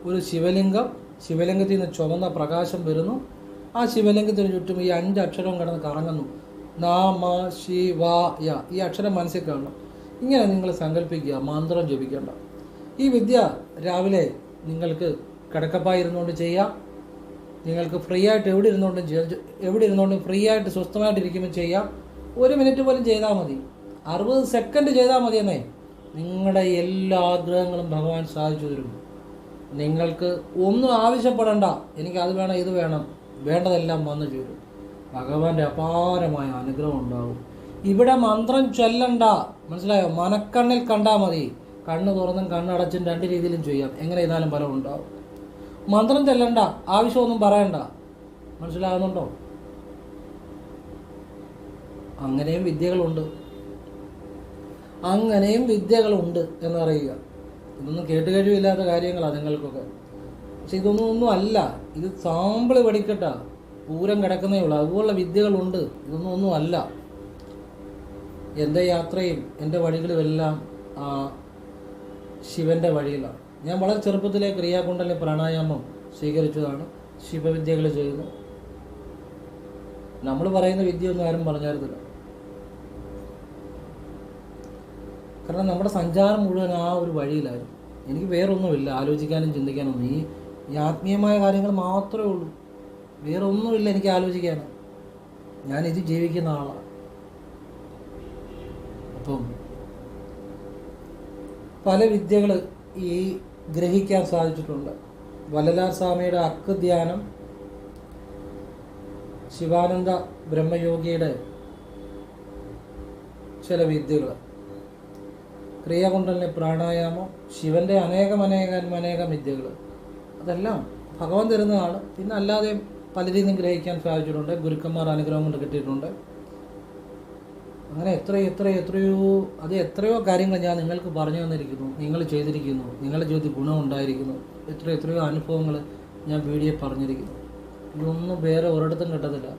ഒരു ശിവലിംഗം ശിവലിംഗത്തിൽ നിന്ന് ചുവന്ന പ്രകാശം വരുന്നു. ആ ശിവലിംഗത്തിന് ചുറ്റും ഈ അഞ്ച് അക്ഷരവും കിടന്ന് കറങ്ങുന്നു. നാമ ശിവായ യ. ഈ അക്ഷരം മനസ്സിൽ കാണണം. ഇങ്ങനെ നിങ്ങൾ സങ്കല്പിക്കുക. മന്ത്രം ജപിക്കേണ്ട. ഈ വിദ്യ രാവിലെ നിങ്ങൾക്ക് കിടക്കപ്പായി ഇരുന്നുകൊണ്ട് ചെയ്യാം. നിങ്ങൾക്ക് ഫ്രീ ആയിട്ട് എവിടെ ഇരുന്നുകൊണ്ടും എവിടെ ഇരുന്നുകൊണ്ടും ഫ്രീ ആയിട്ട് സ്വസ്ഥമായിട്ട് ഇരിക്കുമ്പോൾ ചെയ്യാം. ഒരു മിനിറ്റ് പോലും ചെയ്താൽ മതി. അറുപത് സെക്കൻഡ് ചെയ്താൽ മതി എന്നേ നിങ്ങളുടെ എല്ലാ ആഗ്രഹങ്ങളും ഭഗവാൻ സാധിച്ചു തരും. നിങ്ങൾക്ക് ഒന്നും ആവശ്യപ്പെടണ്ട. എനിക്ക് അത് വേണം ഇത് വേണം. വേണ്ടതെല്ലാം വന്നു ചേരും. ഭഗവാന്റെ അപാരമായ അനുഗ്രഹം ഉണ്ടാവും ഇവിടെ മന്ത്രം ചൊല്ലണ്ട. മനസ്സിലായോ? മനക്കണ്ണിൽ കണ്ടാൽ മതി. കണ്ണ് തുറന്നും കണ്ണടച്ചും രണ്ട് രീതിയിലും ചെയ്യാം. എങ്ങനെ ചെയ്താലും ഫലം ഉണ്ടാവും മന്ത്രം ചെല്ലണ്ട. ആവശ്യമൊന്നും പറയണ്ട. മനസ്സിലാകുന്നുണ്ടോ? അങ്ങനെയും വിദ്യകളുണ്ട്. അങ്ങനെയും വിദ്യകളുണ്ട് എന്ന് എന്നറിയുക ഇതൊന്നും കേട്ട് കേട്ടുകഴിവില്ലാത്ത കാര്യങ്ങളാണ് നിങ്ങൾക്കൊക്കെ. പക്ഷെ ഇതൊന്നും ഒന്നും അല്ല. ഇത് സാമ്പിൾ പഠിക്കട്ട. പൂരം കിടക്കുന്നേ ഉള്ളൂ. അതുപോലുള്ള വിദ്യകളുണ്ട്. ഇതൊന്നും ഒന്നും അല്ല. എന്റെ യാത്രയും എന്റെ വഴികളുമെല്ലാം ആ ശിവന്റെ വഴിയിലാണ്. ഞാൻ വളരെ ചെറുപ്പത്തിലെ ക്രിയാകുണ്ടലിന് പ്രാണായാമം സ്വീകരിച്ചതാണ്. ശിവവിദ്യകൾ ചെയ്യുന്നു. നമ്മൾ പറയുന്ന വിദ്യ ഒന്നും ആരും പറഞ്ഞായിരുന്നില്ല കാരണം നമ്മുടെ സഞ്ചാരം മുഴുവൻ ആ ഒരു വഴിയിലായിരുന്നു. എനിക്ക് വേറൊന്നുമില്ല. ആലോചിക്കാനും ചിന്തിക്കാനൊന്നും ഈ ഈ ആത്മീയമായ കാര്യങ്ങൾ മാത്രമേ ഉള്ളൂ. വേറെ ഒന്നുമില്ല എനിക്ക് ആലോചിക്കാൻ. ഞാൻ ഇത് ജീവിക്കുന്ന ആളാണ് അപ്പം പല വിദ്യകൾ ഈ ഗ്രഹിക്കാൻ സാധിച്ചിട്ടുണ്ട്. വല്ലലാർ സ്വാമിയുടെ അക്ക് ധ്യാനം ശിവാനന്ദ ബ്രഹ്മയോഗിയുടെ ചില വിദ്യകൾ ക്രിയാകുണ്ടലിന് പ്രാണായാമം ശിവന്റെ അനേകം അനേകം അനേകം വിദ്യകൾ അതെല്ലാം ഭഗവാൻ തരുന്നതാണ്. പിന്നെ അല്ലാതെ പല നിന്നും ഗ്രഹിക്കാൻ സാധിച്ചിട്ടുണ്ട്. ഗുരുക്കന്മാർ അനുഗ്രഹം കൊണ്ട് കിട്ടിയിട്ടുണ്ട്. അങ്ങനെ എത്ര എത്ര എത്രയോ അത് എത്രയോ കാര്യങ്ങൾ ഞാൻ നിങ്ങൾക്ക് പറഞ്ഞു തന്നിരിക്കുന്നു. നിങ്ങൾ ചെയ്തിരിക്കുന്നു. നിങ്ങളുടെ ജീവിതത്തിൽ ഗുണം ഉണ്ടായിരിക്കുന്നു. എത്ര എത്രയോ അനുഭവങ്ങൾ ഞാൻ വീഡിയോ പറഞ്ഞിരിക്കുന്നു. ഇതൊന്നും വേറെ ഒരിടത്തും കിട്ടത്തില്ല.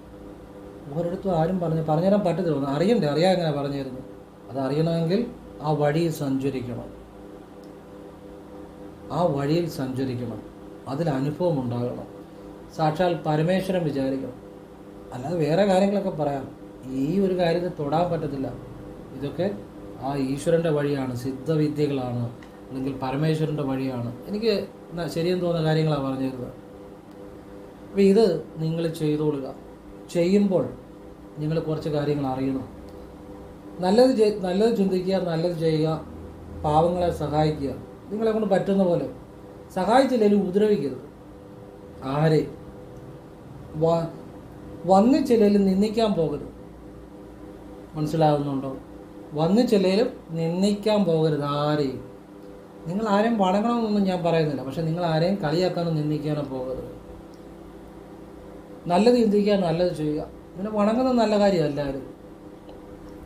ഒരിടത്തും ആരും പറഞ്ഞു പറഞ്ഞുതരാൻ പറ്റത്തില്ല. അറിയണ്ടേ? അറിയാൻ എങ്ങനെ പറഞ്ഞു തരുന്നു അത് അറിയണമെങ്കിൽ ആ വഴിയിൽ സഞ്ചരിക്കണം. ആ വഴിയിൽ സഞ്ചരിക്കണം. അതിൽ അനുഭവം ഉണ്ടാകണം. സാക്ഷാൽ പരമേശ്വരൻ വിചാരിക്കണം. അല്ലാതെ വേറെ കാര്യങ്ങളൊക്കെ പറയാം. ഈ ഒരു കാര്യത്തെ തൊടാൻ പറ്റത്തില്ല. ഇതൊക്കെ ആ ഈശ്വരന്റെ വഴിയാണ് സിദ്ധവിദ്യകളാണ് അല്ലെങ്കിൽ പരമേശ്വരന്റെ വഴിയാണ്. എനിക്ക് ശരിയെന്ന് തോന്നുന്ന കാര്യങ്ങളാണ് പറഞ്ഞു തരുന്നത്. അപ്പോൾ ഇത് നിങ്ങൾ ചെയ്തോളുക. ചെയ്യുമ്പോൾ നിങ്ങൾ കുറച്ച് കാര്യങ്ങൾ അറിയണം. നല്ലത് നല്ലത് ചിന്തിക്കുക നല്ലത് ചെയ്യുക പാവങ്ങളെ സഹായിക്കുക. നിങ്ങളെ കൊണ്ട് പറ്റുന്ന പോലെ. സഹായിച്ചില്ലെങ്കിൽ ഉപദ്രവിക്കരുത്. ആരെ? വന്നിച്ചില്ലെങ്കിലും നിന്ദിക്കാൻ പോകരുത്. മനസ്സിലാകുന്നുണ്ടോ വന്ന് ചിലയിലും നിന്ദിക്കാൻ പോകരുത് ആരെയും. നിങ്ങൾ ആരെയും വണങ്ങണമെന്നൊന്നും ഞാൻ പറയുന്നില്ല. പക്ഷെ നിങ്ങൾ ആരെയും കളിയാക്കാനോ നിന്ദിക്കാനോ പോകരുത്. നല്ലത് ചിന്തിക്കുക നല്ലത് ചെയ്യുക. പിന്നെ വണങ്ങുന്നത് നല്ല കാര്യമല്ല ആരും.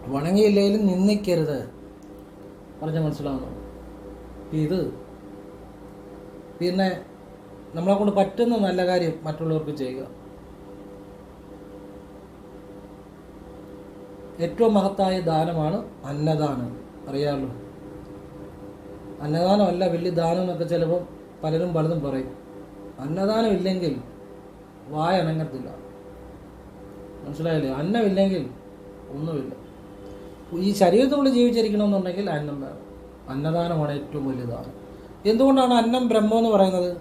വണങ്ങിയില്ലെങ്കിലും നിന്നിക്കരുത്. പറഞ്ഞ മനസ്സിലാവുന്നു. ഇത് പിന്നെ നമ്മളെ കൊണ്ട് പറ്റുന്ന നല്ല കാര്യം മറ്റുള്ളവർക്ക് ചെയ്യുക. ഏറ്റവും മഹത്തായ ദാനമാണ് അന്നദാനം. അറിയാമല്ലോ? അന്നദാനമല്ല വലിയ ദാനം എന്നൊക്കെ ചിലപ്പോൾ പലരും പലതും പറയും. അന്നദാനം ഇല്ലെങ്കിൽ വായ അനങ്ങത്തില്ല മനസ്സിലായില്ലേ? അന്നമില്ലെങ്കിൽ ഒന്നുമില്ല. ഈ ശരീരത്തോട് ജീവിച്ചിരിക്കണമെന്നുണ്ടെങ്കിൽ അന്നം വേണം. അന്നദാനമാണ് ഏറ്റവും വലിയ എന്തുകൊണ്ടാണ് അന്നം ബ്രഹ്മം എന്ന് പറയുന്നത്?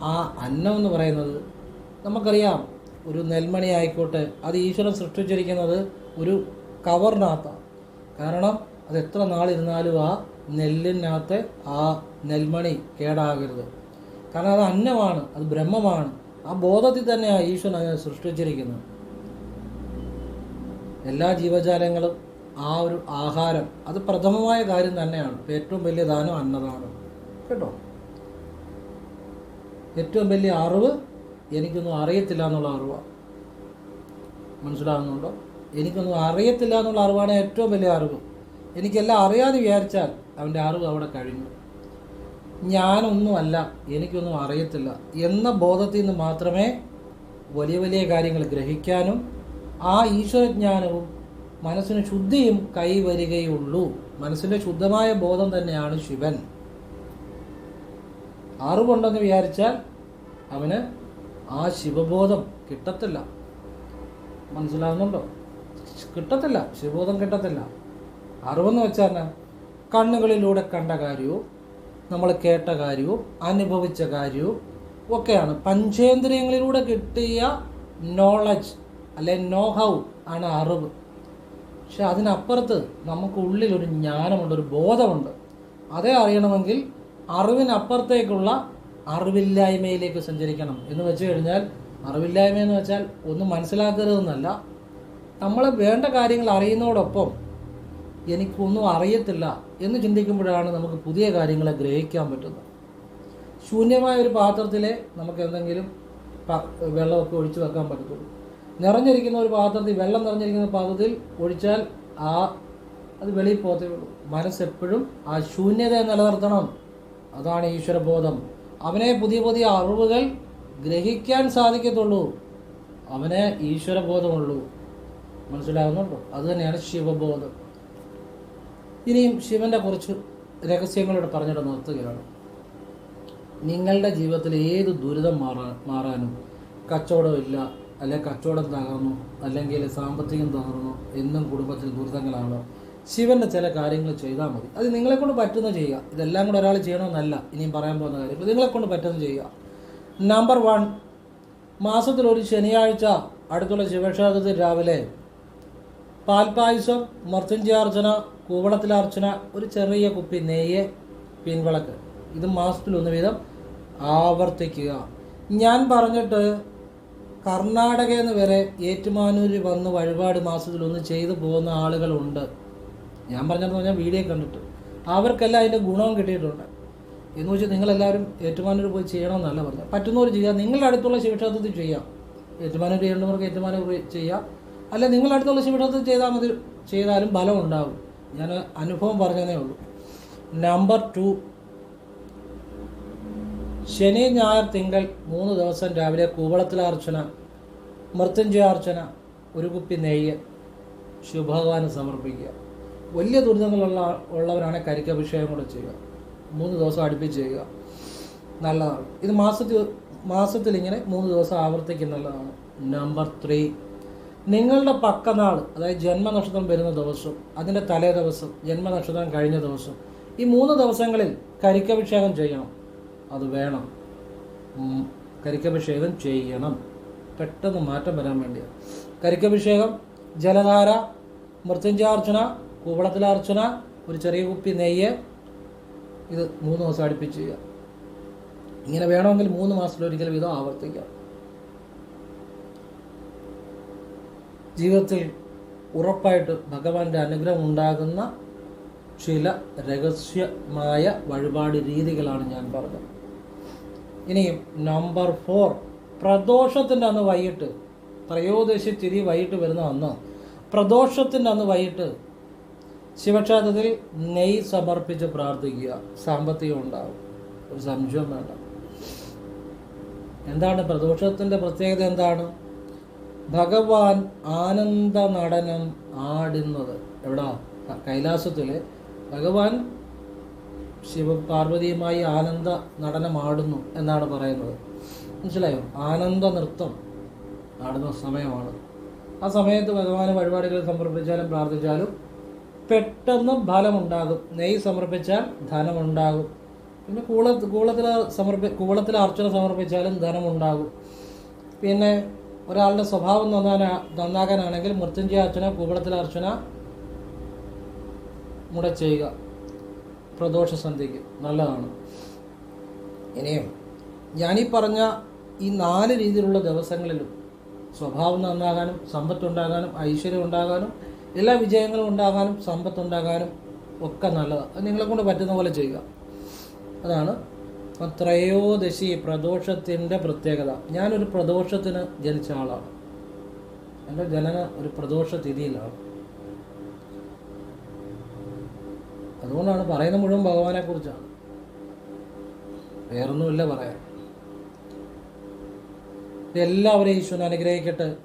ആ അന്നം എന്ന് പറയുന്നത് നമുക്കറിയാം ഒരു നെൽമണി ആയിക്കോട്ടെ അത് ഈശ്വരൻ സൃഷ്ടിച്ചിരിക്കുന്നത് ഒരു കവറിനകത്താണ് കാരണം അത് എത്ര നാളിരുന്നാലും ആ നെല്ലിനകത്ത് ആ നെൽമണി കേടാകരുത്. കാരണം അത് അന്നമാണ് അത് ബ്രഹ്മമാണ്. ആ ബോധത്തിൽ തന്നെയാണ് ഈശ്വരൻ അതിനെ സൃഷ്ടിച്ചിരിക്കുന്നത്. എല്ലാ ജീവജാലങ്ങളും ആ ഒരു ആഹാരം അത് പ്രഥമമായ കാര്യം തന്നെയാണ്. ഏറ്റവും വലിയ ദാനം അന്നദാനം. കേട്ടോ? ഏറ്റവും വലിയ അറിവ് എനിക്കൊന്നും അറിയത്തില്ല എന്നുള്ള അറിവാണ് മനസ്സിലാകുന്നുണ്ടോ എനിക്കൊന്നും അറിയത്തില്ല എന്നുള്ള അറിവാണ് ഏറ്റവും വലിയ അറിവ്. എനിക്കെല്ലാം അറിയാതെ വിചാരിച്ചാൽ അവന്റെ അറിവ് അവിടെ കഴിഞ്ഞു. ഞാനൊന്നുമല്ല എനിക്കൊന്നും അറിയത്തില്ല എന്ന ബോധത്തിൽ നിന്ന് മാത്രമേ വലിയ വലിയ കാര്യങ്ങൾ ഗ്രഹിക്കാനും ആ ഈശ്വരജ്ഞാനവും മനസ്സിന് ശുദ്ധിയും കൈവരികയുള്ളൂ മനസ്സിന്റെ ശുദ്ധമായ ബോധം തന്നെയാണ് ശിവൻ. അറിവുണ്ടെന്ന് വിചാരിച്ചാൽ അവന് ആ ശിവബോധം കിട്ടത്തില്ല. മനസ്സിലാകുന്നുണ്ടോ കിട്ടത്തില്ല. ശിവബോധം കിട്ടത്തില്ല. അറിവെന്ന് വെച്ചാൽ? കണ്ണുകളിലൂടെ കണ്ട കാര്യവും നമ്മൾ കേട്ട കാര്യവും അനുഭവിച്ച കാര്യവും ഒക്കെയാണ്. പഞ്ചേന്ദ്രിയങ്ങളിലൂടെ കിട്ടിയ നോളജ് അല്ലെ നോ ഹൗ ആണ് അറിവ്. പക്ഷെ അതിനപ്പുറത്ത് നമുക്ക് ഉള്ളിൽ ഒരു ജ്ഞാനമുണ്ട് ഒരു ബോധമുണ്ട്. അതേ അറിയണമെങ്കിൽ അറിവിനപ്പുറത്തേക്കുള്ള അറിവില്ലായ്മയിലേക്ക് സഞ്ചരിക്കണം എന്ന് വെച്ച് കഴിഞ്ഞാൽ അറിവില്ലായ്മ എന്ന് വെച്ചാൽ ഒന്നും മനസ്സിലാക്കരുതെന്നല്ല. നമ്മൾ വേണ്ട കാര്യങ്ങൾ അറിയുന്നതോടൊപ്പം എനിക്കൊന്നും അറിയത്തില്ല എന്ന് ചിന്തിക്കുമ്പോഴാണ് നമുക്ക് പുതിയ കാര്യങ്ങളെ ഗ്രഹിക്കാൻ പറ്റുന്നത്. ശൂന്യമായ ഒരു പാത്രത്തിലെ നമുക്ക് എന്തെങ്കിലും വെള്ളമൊക്കെ ഒഴിച്ചു വെക്കാൻ പറ്റത്തുള്ളൂ. നിറഞ്ഞിരിക്കുന്ന ഒരു പാത്രത്തിൽ വെള്ളം നിറഞ്ഞിരിക്കുന്ന പാത്രത്തിൽ ഒഴിച്ചാൽ ആ അത് വെളിയിൽ പോകത്തേ ഉള്ളൂ. മനസ്സെപ്പോഴും ആ ശൂന്യതയെ നിലനിർത്തണം. അതാണ് ഈശ്വരബോധം. അവനെ പുതിയ പുതിയ അറിവുകൾ ഗ്രഹിക്കാൻ സാധിക്കത്തുള്ളൂ. അവനെ ഈശ്വരബോധമുള്ളൂ. മനസ്സിലാകുന്നുണ്ടോ അത് തന്നെയാണ് ശിവബോധം. ഇനിയും ശിവന്റെ കുറച്ച് രഹസ്യങ്ങളോട് പറഞ്ഞിട്ട് നിർത്തുകയാണ്. നിങ്ങളുടെ ജീവിതത്തിൽ ഏത് ദുരിതം മാറാൻ മാറാനും കച്ചവടമില്ല അല്ലെ കച്ചവടം തകർന്നു അല്ലെങ്കിൽ സാമ്പത്തികം തകർന്നു എന്നും കുടുംബത്തിൽ ദുരിതങ്ങളാണ്. ശിവന്റെ ചില കാര്യങ്ങൾ ചെയ്താൽ മതി. അത് നിങ്ങളെ കൊണ്ട് പറ്റുന്ന ചെയ്യുക. ഇതെല്ലാം കൂടെ ഒരാൾ ചെയ്യണമെന്നല്ല. ഇനിയും പറയാൻ പോകുന്ന കാര്യം. നിങ്ങളെ കൊണ്ട് പറ്റുന്ന ചെയ്യുക. നമ്പർ വൺ മാസത്തിൽ ഒരു ശനിയാഴ്ച അടുത്തുള്ള ശിവക്ഷേത്രത്തിൽ രാവിലെ പാൽപായസം മർത്തുഞ്ചിയാർച്ചന കൂവളത്തിലാർച്ചന ഒരു ചെറിയ കുപ്പി നെയ്യ് പിൻവിളക്ക്. ഇത് മാസത്തിൽ ഒന്ന് വീതം ആവർത്തിക്കുക. ഞാൻ പറഞ്ഞിട്ട് കർണാടകയിൽ നിന്ന് വരെ ഏറ്റുമാനൂരിൽ വന്ന് വഴിപാട് മാസത്തിലൊന്ന് ചെയ്തു പോകുന്ന ആളുകളുണ്ട്. ഞാൻ പറഞ്ഞതെന്ന് പറഞ്ഞാൽ വീഡിയോ കണ്ടിട്ട്. അവർക്കെല്ലാം അതിന്റെ ഗുണവും കിട്ടിയിട്ടുണ്ട്. എന്ന് വെച്ചാൽ നിങ്ങളെല്ലാവരും ഏറ്റുമാനൂർ പോയി ചെയ്യണമെന്നല്ല പറഞ്ഞത്. പറ്റുന്നവർ ചെയ്യാം. നിങ്ങളുടെ അടുത്തുള്ള ശിവക്ഷേത്രത്തിൽ ചെയ്യാം. ഏറ്റുമാനൂർ ചെയ്യേണ്ടവർക്ക് ഏറ്റുമാനൂർ ചെയ്യാം. അല്ല നിങ്ങളുടെ അടുത്തുള്ള ശിവക്ഷേത്രത്തിൽ ചെയ്താൽ മതി. ചെയ്താലും ഫലം ഉണ്ടാകും ഞാൻ അനുഭവം പറഞ്ഞതേ ഉള്ളൂ. നമ്പർ ടു ശനി ഞായർ തിങ്കൾ മൂന്ന് ദിവസം രാവിലെ കൂവളത്തിലാർച്ചന മൃത്യുഞ്ജയാർച്ചന ഒരു കുപ്പി നെയ്യ് ശിവഭഗവാന് സമർപ്പിക്കുക. വലിയ ദുരിതങ്ങളുള്ള ഉള്ളവരാണ് കരിക്കഭിഷേകം കൂടെ ചെയ്യുക. മൂന്ന് ദിവസം അടുപ്പിച്ച് ചെയ്യുക. നല്ലതാണ്. ഇത് മാസത്തിൽ മാസത്തിൽ ഇങ്ങനെ മൂന്ന് ദിവസം ആവർത്തിക്കുന്നതാണ് നമ്പർ ത്രീ നിങ്ങളുടെ പക്കനാൾ അതായത് ജന്മനക്ഷത്രം വരുന്ന ദിവസം അതിന്റെ തലേ ദിവസം ജന്മനക്ഷത്രം കഴിഞ്ഞ ദിവസം ഈ മൂന്ന് ദിവസങ്ങളിൽ കരിക്കഭിഷേകം ചെയ്യണം. അത് വേണം. കരിക്കഭിഷേകം ചെയ്യണം. പെട്ടെന്ന് മാറ്റം വരാൻ വേണ്ടിയാണ് കരിക്കഭിഷേകം ജലധാര മൃത്യുഞ്ചാർച്ചന കൂവളത്തിലാർച്ചന ഒരു ചെറിയ കുപ്പി നെയ്യ് ഇത് മൂന്ന് ദിവസം അടുപ്പിച്ച് ചെയ്യുക. ഇങ്ങനെ വേണമെങ്കിൽ മൂന്ന് മാസത്തിലൊരിക്കൽ വീതം ആവർത്തിക്കാം. ജീവിതത്തിൽ ഉറപ്പായിട്ട് ഭഗവാന്റെ അനുഗ്രഹം ഉണ്ടാകുന്ന ചില രഹസ്യമായ വഴിപാട് രീതികളാണ് ഞാൻ പറഞ്ഞത്. ഇനിയും നമ്പർ ഫോർ പ്രദോഷത്തിന്റെ അന്ന് വൈകിട്ട് ത്രയോദശി തിരി വൈകിട്ട് വരുന്ന അന്ന് പ്രദോഷത്തിന്റെ അന്ന് വൈകിട്ട് ശിവക്ഷേത്രത്തിൽ നെയ് സമർപ്പിച്ച് പ്രാർത്ഥിക്കുക. സാമ്പത്തികം ഉണ്ടാവും. ഒരു സംശയം വേണ്ട. എന്താണ് പ്രദോഷത്തിന്റെ പ്രത്യേകത എന്താണ്? ഭഗവാൻ ആനന്ദ നടനം ആടുന്നത്. എവിടാ? കൈലാസത്തിൽ ഭഗവാൻ ശിവപാർവതിയുമായി ആനന്ദ നടനമാടുന്നു എന്നാണ് പറയുന്നത്. മനസ്സിലായോ? ആനന്ദ നൃത്തം ആടുന്ന സമയമാണ്. ആ സമയത്ത് ഭഗവാന് വഴിപാടുകൾ സമർപ്പിച്ചാലും പ്രാർത്ഥിച്ചാലും പെട്ടെന്ന് ഫലമുണ്ടാകും. നെയ്യ് സമർപ്പിച്ചാൽ ധനമുണ്ടാകും. പിന്നെ കൂള കൂളത്തിൽ സമർപ്പി കൂളത്തിൽ അർച്ചന സമർപ്പിച്ചാലും ധനമുണ്ടാകും. പിന്നെ ഒരാളുടെ സ്വഭാവം നന്നാനാ നന്നാകാനാണെങ്കിൽ മൃത്യുഞ്ജയ അർച്ചന കൂളത്തിലർച്ചന കൂടെ ചെയ്യുക. പ്രദോഷ സന്ധ്യയ്ക്ക് നല്ലതാണ്. ഇനിയും ഞാനീ പറഞ്ഞ ഈ നാല് രീതിയിലുള്ള ദിവസങ്ങളിലും സ്വഭാവം നന്നാകാനും സമ്പത്തുണ്ടാകാനും ഐശ്വര്യം ഉണ്ടാകാനും എല്ലാ വിജയങ്ങളും ഉണ്ടാകാനും സമ്പത്തുണ്ടാകാനും ഒക്കെ നല്ലതാണ്. അത് നിങ്ങളെ കൊണ്ട് പറ്റുന്ന പോലെ ചെയ്യുക. അതാണ് ത്രയോദശി പ്രദോഷത്തിന്റെ പ്രത്യേകത. ഞാനൊരു പ്രദോഷത്തിന് ജനിച്ച ആളാണ്. എന്റെ ജനന ഒരു പ്രദോഷ തിഥിയിലാണ്. അതുകൊണ്ടാണ് പറയുന്ന മുഴുവൻ ഭഗവാനെ കുറിച്ചാണ്. വേറൊന്നുമില്ല പറയാൻ. എല്ലാവരെയും ഈശ്വരൻ അനുഗ്രഹിക്കട്ടെ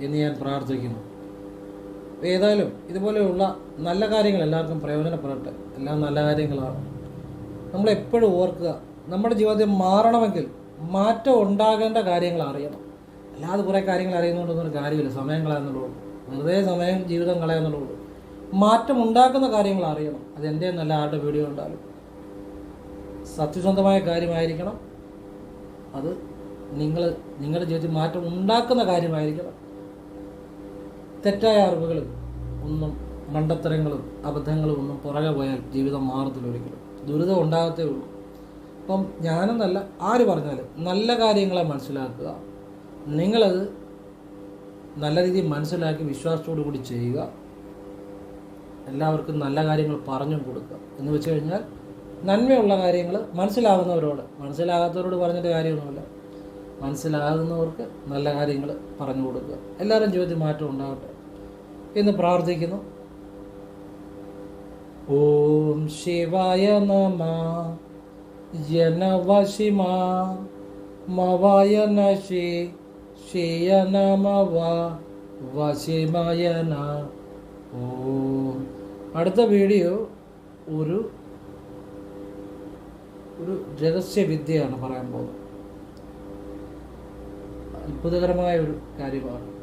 എന്ന് ഞാൻ പ്രാർത്ഥിക്കുന്നു. ഏതായാലും ഇതുപോലെയുള്ള നല്ല കാര്യങ്ങൾ എല്ലാവർക്കും പ്രയോജനപ്പെടട്ടെ. എല്ലാം നല്ല കാര്യങ്ങളാണ്. നമ്മൾ എപ്പോഴും ഓർക്കുക നമ്മുടെ ജീവിതത്തിൽ മാറണമെങ്കിൽ മാറ്റം ഉണ്ടാകേണ്ട കാര്യങ്ങൾ അറിയണം. അല്ലാതെ കുറേ കാര്യങ്ങൾ അറിയുന്നതുകൊണ്ടൊന്നും ഒരു കാര്യമില്ല. സമയം കളയാന്നുള്ളൂ. വെറുതെ സമയം ജീവിതം കളയാന്നുള്ളൂ. മാറ്റം ഉണ്ടാക്കുന്ന കാര്യങ്ങൾ അറിയണം. അത് എന്റെ നല്ല ആളുടെ വീഡിയോ ഉണ്ടാകും സത്യസന്ധമായ കാര്യമായിരിക്കണം. അത് നിങ്ങൾ നിങ്ങളുടെ ജീവിതത്തിൽ മാറ്റം ഉണ്ടാക്കുന്ന കാര്യമായിരിക്കണം. തെറ്റായ അറിവുകളും ഒന്നും മണ്ടത്തരങ്ങളും അബദ്ധങ്ങളും ഒന്നും പുറകെ പോയാൽ ജീവിതം മാറത്തില്ല ഒരിക്കലും. ദുരിതം ഉണ്ടാകത്തേ ഉള്ളൂ. അപ്പം ഞാനെന്നല്ല ആര് പറഞ്ഞാലും നല്ല കാര്യങ്ങളെ മനസ്സിലാക്കുക. നിങ്ങളത് നല്ല രീതിയിൽ മനസ്സിലാക്കി വിശ്വാസത്തോടു കൂടി ചെയ്യുക. എല്ലാവർക്കും നല്ല കാര്യങ്ങൾ പറഞ്ഞും കൊടുക്കുക. എന്ന് വെച്ച് കഴിഞ്ഞാൽ നന്മയുള്ള കാര്യങ്ങൾ മനസ്സിലാകുന്നവരോട് മനസ്സിലാകാത്തവരോട് പറഞ്ഞിട്ട് കാര്യമൊന്നുമില്ല. മനസ്സിലാകുന്നവർക്ക് നല്ല കാര്യങ്ങൾ പറഞ്ഞു കൊടുക്കുക. എല്ലാവരും ജീവിതത്തിൽ മാറ്റം ഉണ്ടാകട്ടെ എന്ന് പ്രാർത്ഥിക്കുന്നു. ഓം ശിവായ നമ. ജനവശിമ. നശി. ശിയ നമവ വശിമയന ഓം. അടുത്ത വീഡിയോ ഒരു ഒരു രഹസ്യവിദ്യയാണ് പറയാൻ പോകുന്നത്. അത്ഭുതകരമായ ഒരു കാര്യമാണ്.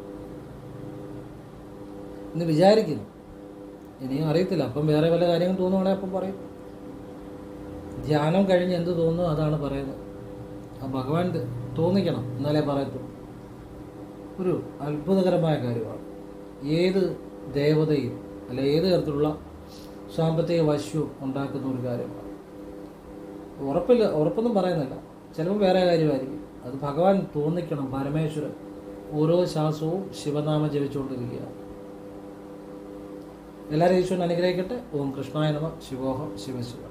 എന്ന് വിചാരിക്കുന്നു. ഇനിയും അറിയത്തില്ല. അപ്പം വേറെ വല്ല കാര്യങ്ങൾ തോന്നുവാണെങ്കിൽ അപ്പം പറയും. ധ്യാനം കഴിഞ്ഞ് എന്ത് തോന്നുന്നു അതാണ് പറയുന്നത്. ആ ഭഗവാൻ തോന്നിക്കണം എന്നാലേ പറയത്തുള്ളൂ. ഒരു അത്ഭുതകരമായ കാര്യമാണ്. ഏത് ദേവതയും അല്ല ഏത് തരത്തിലുള്ള സാമ്പത്തിക വശ്യവും ഉണ്ടാക്കുന്ന ഒരു കാര്യമാണ്. ഉറപ്പില്ല ഉറപ്പൊന്നും പറയുന്നില്ല. ചിലപ്പോൾ വേറെ കാര്യമായിരിക്കും. അത് ഭഗവാൻ തോന്നിക്കണം പരമേശ്വരൻ ഓരോ ശ്വാസവും ശിവനാമം ജപിച്ചുകൊണ്ടിരിക്കുകയാണ്. എല്ലാവരും ഈശ്വരൻ അനുഗ്രഹിക്കട്ടെ. ഓം കൃഷ്ണായ നമ. ശിവോഹം. ശിവശിവ.